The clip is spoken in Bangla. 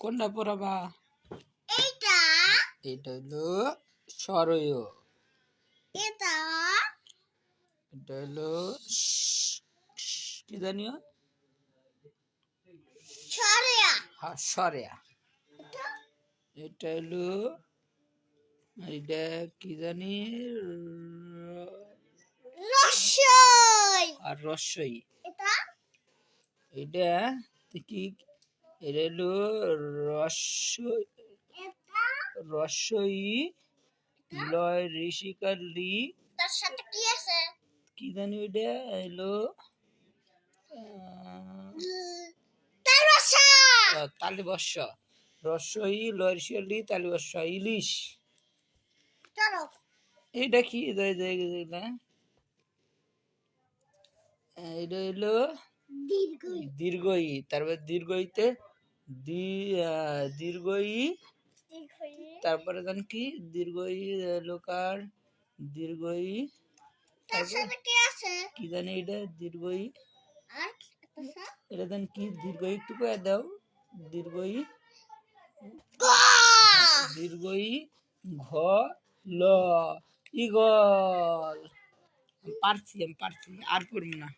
কোনটা পড়াবা? এটা এটা হলো সরয় এটা। এটা হলো কি জানিও ছড়িয়া হ্যাঁ সরেয়া এটা। হলো এটা কি জানি? রসই। আর রসই। এটা। এটা কি এটা হলো রস এটা রসই লয় ঋষিকার লি তার সাথে কি আছে? কি জানি ওইটা? হলো আহ, তার রসা তালিবর্ষ রসই লয় ঋষিকার লি তালিবর্ষ ইলিশ। এটা কি? এটা এটা হলো দীর্ঘ দীর্ঘই। তারপর দীর্ঘইতে দি দীর্ঘই তারপরে জান কি? দীর্ঘই লোকার দীর্ঘই কি জানি এটা? দীর্ঘই আর এটা জান কি? দীর্ঘই একটু করে দাও। দীর্ঘই দীর্ঘই ঘ ল ইগল। পারছি আমি পারছি। আর করব না।